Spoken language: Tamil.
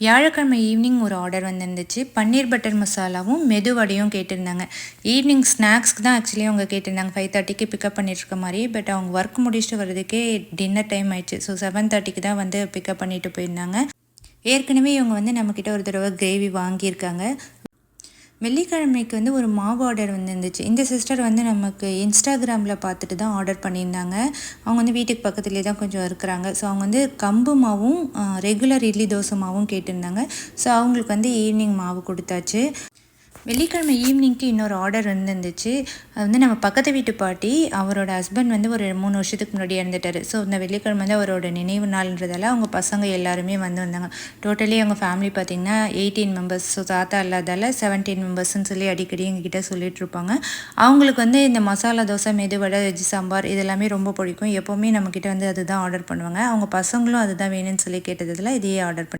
வியாழக்கிழமை ஈவினிங் ஒரு ஆர்டர் வந்துருந்துச்சு. பன்னீர் பட்டர் மசாலாவும் மெதுவடையும் கேட்டிருந்தாங்க. ஈவினிங் ஸ்நாக்ஸ்க்கு தான் ஆக்சுவலி அவங்க கேட்டிருந்தாங்க. ஃபைவ் தேர்ட்டிக்கு பிக்கப் பண்ணிட்டுருக்க மாதிரி பட் அவங்க ஒர்க் முடிச்சுட்டு வர்றதுக்கே டின்னர் டைம் ஆயிடுச்சு. ஸோ செவன் தேர்ட்டிக்கு தான் வந்து பிக்கப் பண்ணிட்டு போயிருந்தாங்க. ஏற்கனவே இவங்க வந்து நம்மக்கிட்ட ஒரு தடவை கிரேவி வாங்கியிருக்காங்க. வெள்ளிக்கிழமைக்கு வந்து ஒரு மாவு ஆர்டர் வந்துருந்துச்சு. இந்த சிஸ்டர் வந்து நமக்கு இன்ஸ்டாகிராமில் பார்த்துட்டு தான் ஆர்டர் பண்ணியிருந்தாங்க. அவங்க வந்து வீட்டுக்கு பக்கத்துலேயே தான் கொஞ்சம் இருக்கிறாங்க. ஸோ அவங்க வந்து கம்பு மாவும் ரெகுலர் இட்லி தோசை மாவும் கேட்டிருந்தாங்க. ஸோ அவங்களுக்கு வந்து ஈவினிங் மாவு கொடுத்தாச்சு. வெள்ளிக்கிழமை ஈவினிங்க்கு இன்னொரு ஆர்டர் வந்துருந்துச்சு அது வந்து நம்ம பக்கத்து வீட்டு பாட்டி அவரோட ஹஸ்பண்ட் வந்து ஒரு மூணு வருஷத்துக்கு முன்னாடி இறந்துட்டார். ஸோ இந்த வெள்ளிக்கிழமை வந்து அவரோட நினைவு நாள்ன்றதால அவங்க பசங்க எல்லாருமே வந்து வந்தாங்க. டோட்டலி அவங்க ஃபேமிலி பார்த்திங்கன்னா எயிட்டீன் மெம்பர்ஸ் ஸோ தாத்தா இல்லாதால செவன்டீன் மெம்பர்ஸ்ன்னு சொல்லி அடிக்கடி எங்ககிட்ட சொல்லிட்டு இருப்பாங்க. அவங்களுக்கு வந்து இந்த மசாலா தோசை மெதுவடை வெஜ் சாம்பார் இதெல்லாமே ரொம்ப பிடிக்கும். எப்போவுமே நம்மக்கிட்ட வந்து அதுதான் ஆர்டர் பண்ணுவாங்க. அவங்க பசங்களும் அதுதான் வேணும்னு சொல்லி கேட்டதில் இதையே ஆர்டர் பண்ணி